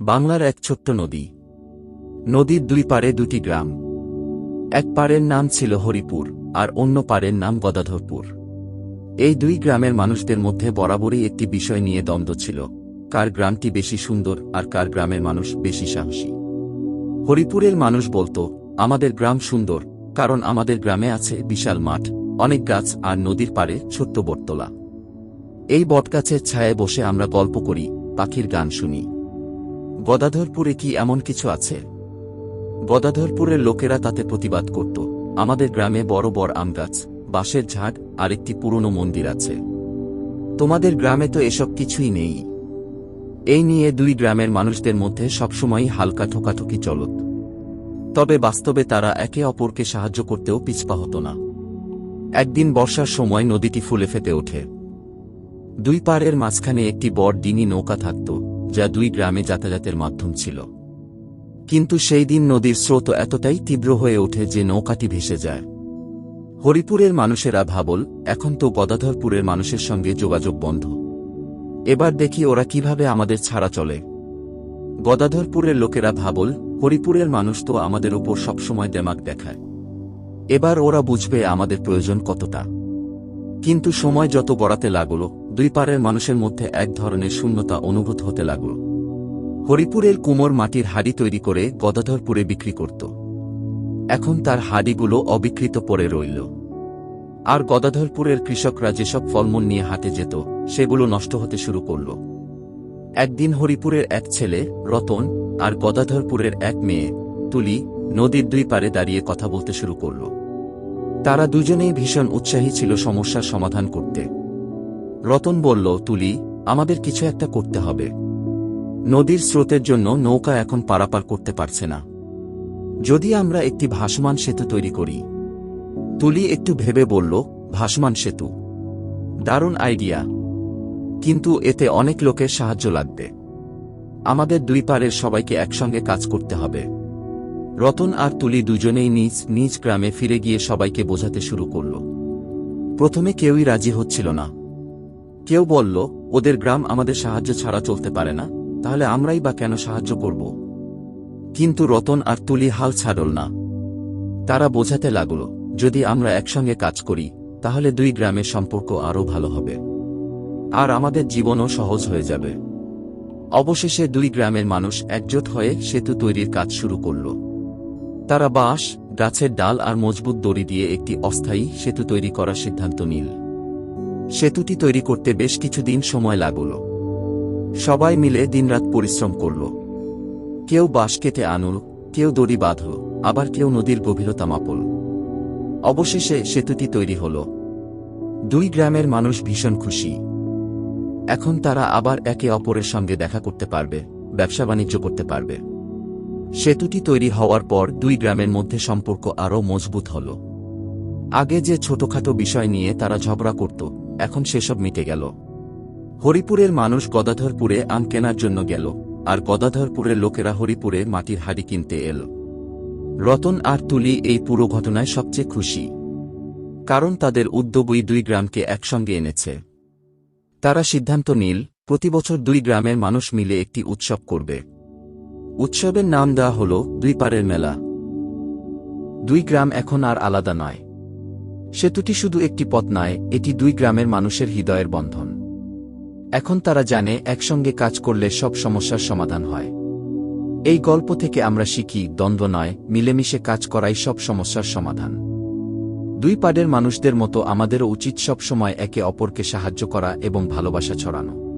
বাংলার এক ছোট্ট নদী। নদীর দুই পারে দুটি গ্রাম। এক পারের নাম ছিল হরিপুর, আর অন্য পারের নাম গদাধরপুর। এই দুই গ্রামের মানুষদের মধ্যে বরাবরই একটি বিষয় নিয়ে দ্বন্দ্ব ছিল, কার গ্রামটি বেশি সুন্দর আর কার গ্রামের মানুষ বেশি সাহসী। হরিপুরের মানুষ বলতো, আমাদের গ্রাম সুন্দর, কারণ আমাদের গ্রামে আছে বিশাল মাঠ, অনেক গাছ আর নদীর পারে ছোট্ট বটতলা। এই বটগাছের ছায়ে বসে আমরা গল্প করি, পাখির গান শুনি। গদাধরপুরে কি এমন কিছু আছে? গদাধরপুরের লোকেরা তাতে প্রতিবাদ করত। আমাদের গ্রামে বড় বড় আম গাছ, বাঁশের ঝাড় আর একটি পুরনো মন্দির আছে। তোমাদের গ্রামে তো এসব কিছুই নেই। এই নিয়ে দুই গ্রামের মানুষদের মধ্যে সবসময়ই হালকা ঠোকাঠুকি চলত। তবে বাস্তবে তারা একে অপরকে সাহায্য করতেও পিছপা হতো না। একদিন বর্ষার সময় নদীটি ফুলে ফেটে ওঠে। দুই পাড়ের মাঝখানে একটি বড় ডিঙি নৌকা থাকত। যা দুই গ্রামে যাতায়াতের মাধ্যম ছিল। কিন্তু সেই দিন নদীর স্রোত এতটাই তীব্র হয়ে ওঠে যে নৌকাটি ভেসে যায়। হরিপুরের মানুষেরা ভাবল, এখন তো গদাধরপুরের মানুষের সঙ্গে যোগাযোগ বন্ধ। এবার দেখি ওরা কীভাবে আমাদের ছাড়া চলে। গদাধরপুরের লোকেরা ভাবল, হরিপুরের মানুষ তো আমাদের ওপর সবসময় দেমাক দেখায়। এবার ওরা বুঝবে আমাদের প্রয়োজন কতটা। কিন্তু সময় যত গড়াতে লাগল দুই পারের মানুষের মধ্যে এক ধরনের শূন্যতা অনুভূত হতে লাগল। হরিপুরের কুমোর মাটির হাড়ি তৈরি করে গদাধরপুরে বিক্রি করত। এখন তার হাড়িগুলো অবিকৃত পড়ে রইল। আর গদাধরপুরের কৃষকরা যেসব ফলমূল নিয়ে হাতে যেত, সেগুলো নষ্ট হতে শুরু করল। একদিন হরিপুরের এক ছেলে, রতন, আর গদাধরপুরের এক মেয়ে, তুলি, নদীর দুই পারে দাঁড়িয়ে কথা বলতে শুরু করল। তারা দুজনেই ভীষণ উৎসাহী ছিল সমস্যার সমাধান করতে। রতন বলল, তুলি, আমাদের কিছু একটা করতে হবে। নদীর স্রোতের জন্য নৌকা এখন পারাপার করতে পারছে না। যদি আমরা একটি ভাসমান সেতু তৈরি করি। তুলি একটু ভেবে বলল, ভাসমান সেতু। দারুণ আইডিয়া। কিন্তু এতে অনেক লোকের সাহায্য লাগবে। আমাদের দুই পারের সবাইকে একসঙ্গে কাজ করতে হবে। রতন আর তুলি দুজনেই নিজ নিজ গ্রামে ফিরে গিয়ে সবাইকে বোঝাতে শুরু করল। প্রথমে কেউই রাজি হচ্ছিল না। কেউ বলল, ওদের গ্রাম আমাদের সাহায্য ছাড়া চলতে পারে না, তাহলে আমরাই বা কেন সাহায্য করব? কিন্তু রতন আর তুলি হাল ছাড়ল না। তারা বোঝাতে লাগল, যদি আমরা একসঙ্গে কাজ করি, তাহলে দুই গ্রামের সম্পর্ক আরও ভালো হবে। আর আমাদের জীবনও সহজ হয়ে যাবে। অবশেষে দুই গ্রামের মানুষ একজোট হয়ে সেতু তৈরির কাজ শুরু করল। তারা বাঁশ, গাছের ডাল আর মজবুত দড়ি দিয়ে একটি অস্থায়ী সেতু তৈরি করার সিদ্ধান্ত নিল। সেতুটি তৈরি করতে বেশ কিছুদিন সময় লাগল। সবাই মিলে দিনরাত পরিশ্রম করল। কেউ বাঁশ কেটে আনল, কেউ দড়ি বাঁধল, আবার কেউ নদীর গভীরতা মাপল। অবশেষে সেতুটি তৈরি হল। দুই গ্রামের মানুষ ভীষণ খুশি। এখন তারা আবার একে অপরের সঙ্গে দেখা করতে পারবে, ব্যবসা বাণিজ্য করতে পারবে। সেতুটি তৈরি হওয়ার পর দুই গ্রামের মধ্যে সম্পর্ক আরও মজবুত হল। আগে যে ছোটখাটো বিষয় নিয়ে তারা ঝগড়া করত এখন সেসব মিটে গেল। হরিপুরের মানুষ গদাধরপুরে আম কেনার জন্য গেল, আর গদাধরপুরের লোকেরা হরিপুরে মাটির হাড়ি কিনতে এল। রতন আর তুলি এই পুরো ঘটনায় সবচেয়ে খুশি। কারণ তাদের উদ্যোগই দুই গ্রামকে একসঙ্গে এনেছে। তারা সিদ্ধান্ত নিল প্রতিবছর দুই গ্রামের মানুষ মিলে একটি উৎসব করবে। উৎসবের নাম দেওয়া হল দুই পারের মেলা। দুই গ্রাম এখন আর আলাদা নয়। সেতুটি শুধু একটি পথ নয়, এটি দুই গ্রামের মানুষের হৃদয়ের বন্ধন। এখন তারা জানে, একসঙ্গে কাজ করলে সব সমস্যার সমাধান হয়। এই গল্প থেকে আমরা শিখি, দ্বন্দ্ব নয়, মিলেমিশে কাজ করাই সব সমস্যার সমাধান। দুই পাড়ের মানুষদের মতো আমাদেরও উচিত সবসময় একে অপরকে সাহায্য করা এবং ভালোবাসা ছড়ানো।